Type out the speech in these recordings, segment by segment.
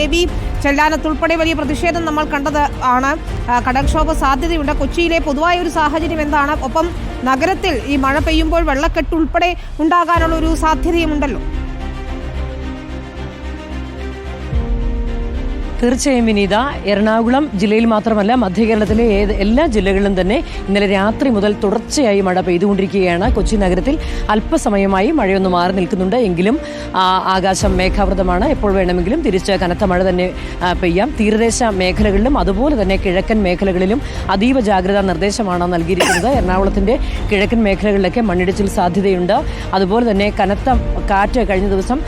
Levy ചെല്ലാനത്തുൾപ്പെടെ വലിയ പ്രതിഷേധം നമ്മൾ കണ്ടത് ആണ്. കടൽക്ഷോഭ സാധ്യതയുണ്ട്. കൊച്ചിയിലെ പൊതുവായ ഒരു സാഹചര്യം എന്താണ്? ഒപ്പം നഗരത്തിൽ ഈ മഴ പെയ്യുമ്പോൾ വെള്ളക്കെട്ട് ഉൾപ്പെടെ ഉണ്ടാകാനുള്ള ഒരു സാധ്യതയുമുണ്ടല്ലോ. തീർച്ചയായും വിനീത എറണാകുളം ജില്ലയിൽ മാത്രമല്ല മധ്യകേരളത്തിലെ ഏത് എല്ലാ ജില്ലകളിലും തന്നെ ഇന്നലെ രാത്രി മുതൽ തുടർച്ചയായി മഴ പെയ്തുകൊണ്ടിരിക്കുകയാണ്. കൊച്ചി നഗരത്തിൽ അല്പസമയമായി മഴയൊന്ന് മാറി നിൽക്കുന്നുണ്ട്. എങ്കിലും ആകാശം മേഘാവൃതമാണ്. എപ്പോൾ വേണമെങ്കിലും തിരിച്ച് കനത്ത മഴ തന്നെ പെയ്യാം. തീരദേശ മേഖലകളിലും അതുപോലെ തന്നെ കിഴക്കൻ മേഖലകളിലും അതീവ ജാഗ്രതാ നിർദ്ദേശമാണ് നൽകിയിരിക്കുന്നത്. എറണാകുളത്തിന്റെ കിഴക്കൻ മേഖലകളിലൊക്കെ മണ്ണിടിച്ചിൽ സാധ്യതയുണ്ട്. അതുപോലെ തന്നെ കനത്ത കാറ്റ് കഴിഞ്ഞ ദിവസം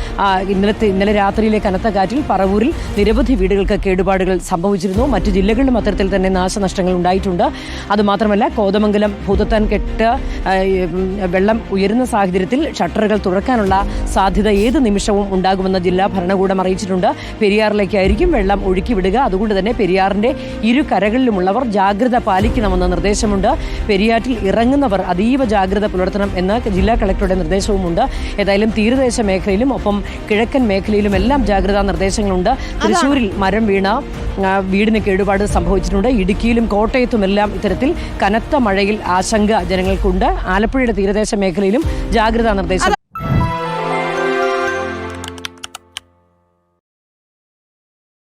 ഇന്നലത്തെ ഇന്നലെ രാത്രിയിലെ കനത്ത കാറ്റിൽ പറവൂരിൽ നിരവധി വീടുകൾക്ക് കേടുപാടുകൾ സംഭവിച്ചിരുന്നു. മറ്റു ജില്ലകളിലും അത്തരത്തിൽ തന്നെ നാശനഷ്ടങ്ങൾ ഉണ്ടായിട്ടുണ്ട്. അതുമാത്രമല്ല കോതമംഗലം ഭൂതത്താൻ കെട്ട് വെള്ളം ഉയരുന്ന സാഹചര്യത്തിൽ ഷട്ടറുകൾ തുറക്കാനുള്ള സാധ്യത ഏത് നിമിഷവും ഉണ്ടാകുമെന്ന് ജില്ലാ ഭരണകൂടം അറിയിച്ചിട്ടുണ്ട്. പെരിയാറിലേക്കായിരിക്കും വെള്ളം ഒഴുക്കി വിടുക. അതുകൊണ്ട് തന്നെ പെരിയാറിന്റെ ഇരു കരകളിലുമുള്ളവർ ജാഗ്രത പാലിക്കണമെന്ന നിർദ്ദേശമുണ്ട്. പെരിയാറ്റിൽ ഇറങ്ങുന്നവർ അതീവ ജാഗ്രത പുലർത്തണം എന്ന് ജില്ലാ കളക്ടറുടെ നിർദ്ദേശവുമുണ്ട്. ഏതായാലും തീരദേശ മേഖലയിലും ഒപ്പം കിഴക്കൻ മേഖലയിലും എല്ലാം ജാഗ്രതാ നിർദ്ദേശങ്ങളുണ്ട്. തൃശ്ശൂരിൽ മരം വീണ വീടിന് കേടുപാട് സംഭവിച്ചിട്ടുണ്ട്. ഇടുക്കിയിലും കോട്ടയത്തുമെല്ലാം ഇത്തരത്തിൽ കനത്ത മഴയിൽ ആശങ്ക ജനങ്ങൾക്കുണ്ട്. ആലപ്പുഴയുടെ തീരദേശ മേഖലയിലും ജാഗ്രതാ നിർദ്ദേശം